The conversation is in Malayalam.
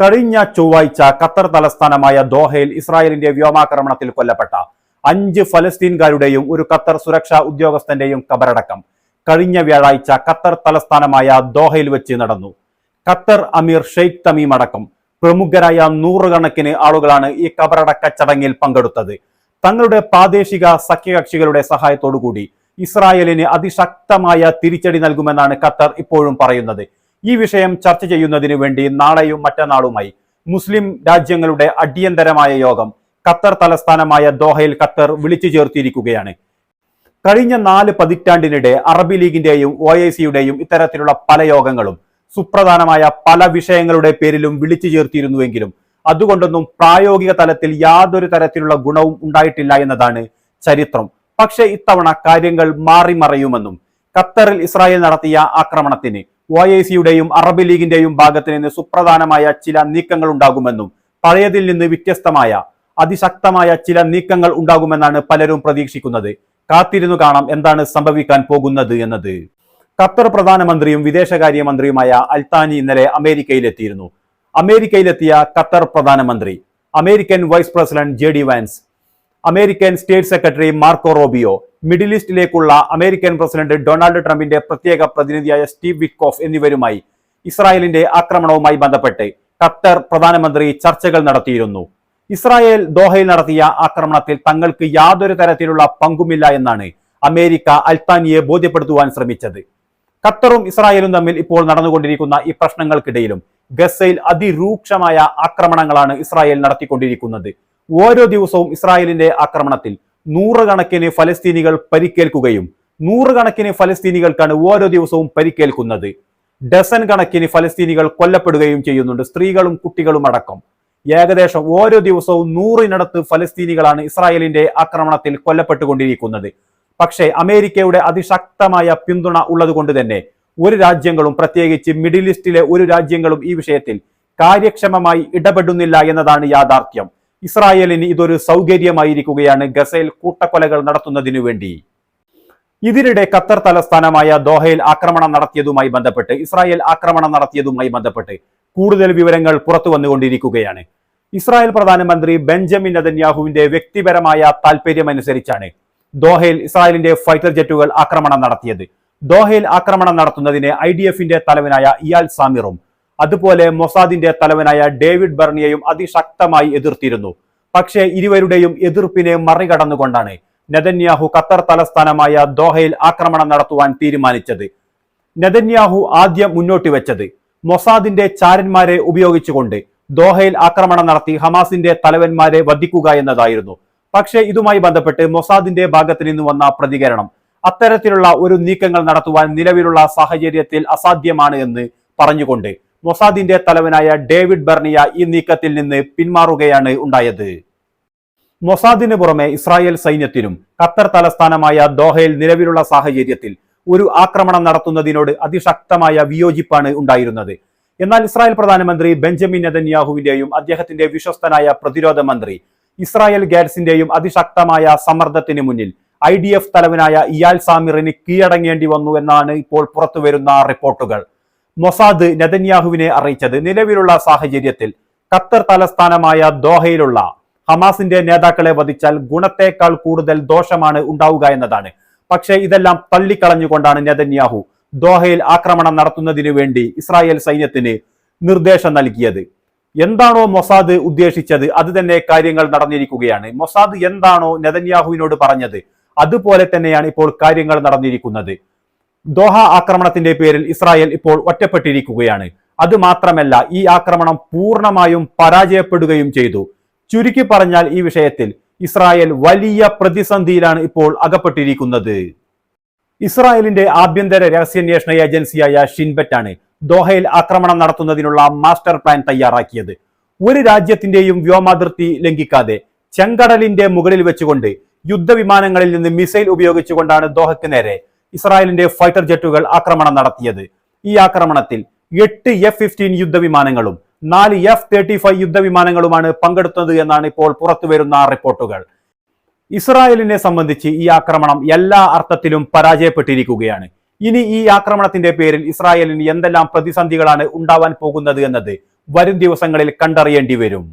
കഴിഞ്ഞ ചൊവ്വാഴ്ച ഖത്തർ തലസ്ഥാനമായ ദോഹയിൽ ഇസ്രായേലിന്റെ വ്യോമാക്രമണത്തിൽ കൊല്ലപ്പെട്ട അഞ്ച് ഫലസ്തീൻകാരുടെയും ഒരു ഖത്തർ സുരക്ഷാ ഉദ്യോഗസ്ഥന്റെയും കബറടക്കം കഴിഞ്ഞ വ്യാഴാഴ്ച ഖത്തർ തലസ്ഥാനമായ ദോഹയിൽ വെച്ച് നടന്നു. ഖത്തർ അമീർ ഷെയ്ഖ് തമീം അടക്കം പ്രമുഖരായ നൂറുകണക്കിന് ആളുകളാണ് ഈ കബറടക്ക ചടങ്ങിൽ പങ്കെടുത്തത്. തങ്ങളുടെ പ്രാദേശിക സഖ്യകക്ഷികളുടെ സഹായത്തോടുകൂടി ഇസ്രായേലിന് അതിശക്തമായ തിരിച്ചടി നൽകുമെന്നാണ് ഖത്തർ ഇപ്പോഴും പറയുന്നത്. ഈ വിഷയം ചർച്ച ചെയ്യുന്നതിന് വേണ്ടി നാളെയും മറ്റന്നാളുമായി മുസ്ലിം രാജ്യങ്ങളുടെ അടിയന്തരമായ യോഗം ഖത്തർ തലസ്ഥാനമായ ദോഹയിൽ ഖത്തർ വിളിച്ചു ചേർത്തിരിക്കുകയാണ്. കഴിഞ്ഞ നാല് പതിറ്റാണ്ടിനിടെ അറബി ലീഗിന്റെയും ഒ ഐ സിയുടെയും ഇത്തരത്തിലുള്ള പല യോഗങ്ങളും സുപ്രധാനമായ പല വിഷയങ്ങളുടെ പേരിലും വിളിച്ചു ചേർത്തിരുന്നുവെങ്കിലും അതുകൊണ്ടൊന്നും പ്രായോഗിക തലത്തിൽ യാതൊരു തരത്തിലുള്ള ഗുണവും ഉണ്ടായിട്ടില്ല എന്നതാണ് ചരിത്രം. പക്ഷേ ഇത്തവണ കാര്യങ്ങൾ മാറി മറയുമെന്നും ഖത്തറിൽ ഇസ്രായേൽ നടത്തിയ ആക്രമണത്തിന് ഒ ഐ സിയുടെയും അറബ് ലീഗിന്റെയും ഭാഗത്ത് നിന്ന് സുപ്രധാനമായ ചില നീക്കങ്ങൾ ഉണ്ടാകുമെന്നും പഴയതിൽ നിന്ന് വ്യത്യസ്തമായ അതിശക്തമായ ചില നീക്കങ്ങൾ ഉണ്ടാകുമെന്നാണ് പലരും പ്രതീക്ഷിക്കുന്നത്. കാത്തിരുന്നു കാണാം എന്താണ് സംഭവിക്കാൻ പോകുന്നത് എന്നത്. ഖത്തർ പ്രധാനമന്ത്രിയും വിദേശകാര്യമന്ത്രിയുമായ അൽത്താനി ഇന്നലെ അമേരിക്കയിലെത്തിയിരുന്നു. അമേരിക്കയിലെത്തിയ ഖത്തർ പ്രധാനമന്ത്രി American vice president J D Vance American state secretary Marco Rubio middle ഈസ്റ്റിലേക്കുള്ള American president Donald ട്രംപിന്റെ പ്രത്യേക പ്രതിനിധിയായ സ്റ്റീവ് വിക്കോഫ് എന്നിവരുമായി ഇസ്രായേലിന്റെ ആക്രമണവുമായി ബന്ധപ്പെട്ട് ഖത്തർ പ്രധാനമന്ത്രി ചർച്ചകൾ നടത്തിയിരുന്നു. ഇസ്രായേൽ ദോഹയിൽ നടത്തിയ ആക്രമണത്തിൽ തങ്ങൾക്ക് യാതൊരു തരത്തിലുള്ള പങ്കുമില്ല എന്നാണ് അമേരിക്ക അൽത്താനിയെ ബോധ്യപ്പെടുത്തുവാൻ ശ്രമിച്ചത്. ഖത്തറും ഇസ്രായേലും തമ്മിൽ ഇപ്പോൾ നടന്നുകൊണ്ടിരിക്കുന്ന ഈ പ്രശ്നങ്ങൾക്കിടയിലും ഗസയിൽ അതിരൂക്ഷമായ ആക്രമണങ്ങളാണ് ഇസ്രായേൽ നടത്തിക്കൊണ്ടിരിക്കുന്നത്. ഓരോ ദിവസവും ഇസ്രായേലിന്റെ ആക്രമണത്തിൽ നൂറുകണക്കിന് ഫലസ്തീനികൾ പരിക്കേൽക്കുകയും നൂറുകണക്കിന് ഫലസ്തീനികൾക്കാണ് ഓരോ ദിവസവും പരിക്കേൽക്കുന്നത്. ഡസൻ കണക്കിന് ഫലസ്തീനികൾ കൊല്ലപ്പെടുകയും ചെയ്യുന്നുണ്ട്. സ്ത്രീകളും കുട്ടികളും അടക്കം. ഏകദേശം ഓരോ ദിവസവും നൂറിനടുത്ത് ഫലസ്തീനികളാണ് ഇസ്രായേലിന്റെ ആക്രമണത്തിൽ കൊല്ലപ്പെട്ടുകൊണ്ടിരിക്കുന്നത്. പക്ഷേ അമേരിക്കയുടെ അതിശക്തമായ പിന്തുണ ഉള്ളതുകൊണ്ട് തന്നെ ഒരു രാജ്യങ്ങളും പ്രത്യേകിച്ച് മിഡിൽ ഈസ്റ്റിലെ ഒരു രാജ്യങ്ങളും ഈ വിഷയത്തിൽ കാര്യക്ഷമമായി ഇടപെടുന്നില്ല എന്നതാണ് യാഥാർത്ഥ്യം. ഇസ്രായേലിന് ഇതൊരു സൗകര്യമായിരിക്കുകയാണ് ഗസയിൽ കൂട്ടക്കൊലകൾ നടത്തുന്നതിനു വേണ്ടി. ഇതിനിടെ ഖത്തർ തലസ്ഥാനമായ ദോഹയിൽ ആക്രമണം നടത്തിയതുമായി ബന്ധപ്പെട്ട് ഇസ്രായേൽ ആക്രമണം നടത്തിയതുമായി ബന്ധപ്പെട്ട് കൂടുതൽ വിവരങ്ങൾ പുറത്തു വന്നുകൊണ്ടിരിക്കുകയാണ്. ഇസ്രായേൽ പ്രധാനമന്ത്രി ബെഞ്ചമിൻ നദന്യാഹുവിന്റെ വ്യക്തിപരമായ താൽപര്യമനുസരിച്ചാണ് ദോഹയിൽ ഇസ്രായേലിന്റെ ഫൈറ്റർ ജെറ്റുകൾ ആക്രമണം നടത്തിയത്. ദോഹയിൽ ആക്രമണം നടത്തുന്നതിന് ഐ ഡി എഫിന്റെ തലവനായ ഇയാൽ സാമിറും അതുപോലെ മൊസാദിന്റെ തലവനായ ഡേവിഡ് ബർണിയെയും അതിശക്തമായി എതിർത്തിരുന്നു. പക്ഷേ ഇരുവരുടെയും എതിർപ്പിനെ മറികടന്നുകൊണ്ടാണ് നെതന്യാഹു ഖത്തർ തലസ്ഥാനമായ ദോഹയിൽ ആക്രമണം നടത്തുവാൻ തീരുമാനിച്ചത്. നെതന്യാഹു ആദ്യം മുന്നോട്ട് വെച്ചത് മൊസാദിന്റെ ചാരന്മാരെ ഉപയോഗിച്ചുകൊണ്ട് ദോഹയിൽ ആക്രമണം നടത്തി ഹമാസിന്റെ തലവന്മാരെ വധിക്കുക എന്നതായിരുന്നു. പക്ഷേ ഇതുമായി ബന്ധപ്പെട്ട് മൊസാദിന്റെ ഭാഗത്ത് നിന്ന് വന്ന പ്രതികരണം അത്തരത്തിലുള്ള ഒരു നീക്കങ്ങൾ നടത്തുവാൻ നിലവിലുള്ള സാഹചര്യത്തിൽ അസാധ്യമാണ് എന്ന് പറഞ്ഞുകൊണ്ട് മൊസാദിന്റെ തലവനായ ഡേവിഡ് ബർണിയ ഈ നീക്കത്തിൽ നിന്ന് പിന്മാറുകയാണ് ഉണ്ടായത്. മൊസാദിന് പുറമെ ഇസ്രായേൽ സൈന്യത്തിനും ഖത്തർ തലസ്ഥാനമായ ദോഹയിൽ നിലവിലുള്ള സാഹചര്യത്തിൽ ഒരു ആക്രമണം നടത്തുന്നതിനോട് അതിശക്തമായ വിയോജിപ്പാണ് ഉണ്ടായിരുന്നത്. എന്നാൽ ഇസ്രായേൽ പ്രധാനമന്ത്രി ബെഞ്ചമിൻ നെതന്യാഹുവിന്റെയും അദ്ദേഹത്തിന്റെ വിശ്വസ്തനായ പ്രതിരോധ മന്ത്രി ഇസ്രായേൽ ഗാറ്റ്സിന്റെയും അതിശക്തമായ സമ്മർദ്ദത്തിന് മുന്നിൽ ഐ തലവനായ ഇയാൽ സാമിറിന് കീഴടങ്ങേണ്ടി വന്നു എന്നാണ് ഇപ്പോൾ പുറത്തുവരുന്ന റിപ്പോർട്ടുകൾ. മൊസാദ് നെതന്യാഹുവിനെ അറിയിച്ചത് നിലവിലുള്ള സാഹചര്യത്തിൽ ഖത്തർ തലസ്ഥാനമായ ദോഹയിലുള്ള ഹമാസിന്റെ നേതാക്കളെ വധിച്ചാൽ ഗുണത്തേക്കാൾ കൂടുതൽ ദോഷമാണ് ഉണ്ടാവുക എന്നതാണ്. പക്ഷേ ഇതെല്ലാം തള്ളിക്കളഞ്ഞുകൊണ്ടാണ് നെതന്യാഹു ദോഹയിൽ ആക്രമണം നടത്തുന്നതിനു വേണ്ടി ഇസ്രായേൽ സൈന്യത്തിന് നിർദ്ദേശം നൽകിയത്. എന്താണോ മൊസാദ് ഉദ്ദേശിച്ചത് അത് തന്നെ കാര്യങ്ങൾ നടന്നിരിക്കുകയാണ്. മൊസാദ് എന്താണോ നെതന്യാഹുവിനോട് പറഞ്ഞത് അതുപോലെ തന്നെയാണ് ഇപ്പോൾ കാര്യങ്ങൾ നടന്നിരിക്കുന്നത്. ദോഹ ആക്രമണത്തിന്റെ പേരിൽ ഇസ്രായേൽ ഇപ്പോൾ ഒറ്റപ്പെട്ടിരിക്കുകയാണ്. അത് മാത്രമല്ല ഈ ആക്രമണം പൂർണമായും പരാജയപ്പെടുകയും ചെയ്തു. ചുരുക്കി പറഞ്ഞാൽ ഈ വിഷയത്തിൽ ഇസ്രായേൽ വലിയ പ്രതിസന്ധിയിലാണ് ഇപ്പോൾ അകപ്പെട്ടിരിക്കുന്നത്. ഇസ്രായേലിന്റെ ആഭ്യന്തര രഹസ്യാന്വേഷണ ഏജൻസിയായ ഷിൻബറ്റാണ് ദോഹയിൽ ആക്രമണം നടത്തുന്നതിനുള്ള മാസ്റ്റർ പ്ലാൻ തയ്യാറാക്കിയത്. ഒരു രാജ്യത്തിന്റെയും വ്യോമാതിർത്തി ലംഘിക്കാതെ ചെങ്കടലിന്റെ മുകളിൽ വെച്ചുകൊണ്ട് യുദ്ധവിമാനങ്ങളിൽ നിന്ന് മിസൈൽ ഉപയോഗിച്ചുകൊണ്ടാണ് ദോഹയ്ക്ക് നേരെ ഇസ്രായേലിന്റെ ഫൈറ്റർ ജെറ്റുകൾ ആക്രമണം നടത്തിയത്. ഈ ആക്രമണത്തിൽ എട്ട് എഫ് ഫിഫ്റ്റീൻ യുദ്ധവിമാനങ്ങളും നാല് എഫ് തേർട്ടി ഫൈവ് യുദ്ധവിമാനങ്ങളുമാണ് പങ്കെടുത്തത് എന്നാണ് ഇപ്പോൾ പുറത്തുവരുന്ന റിപ്പോർട്ടുകൾ. ഇസ്രായേലിനെ സംബന്ധിച്ച് ഈ ആക്രമണം എല്ലാ അർത്ഥത്തിലും പരാജയപ്പെട്ടിരിക്കുകയാണ്. ഇനി ഈ ആക്രമണത്തിന്റെ പേരിൽ ഇസ്രായേലിന് എന്തെല്ലാം പ്രതിസന്ധികളാണ് ഉണ്ടാവാൻ പോകുന്നത് എന്നത് വരും ദിവസങ്ങളിൽ കണ്ടറിയേണ്ടി വരും.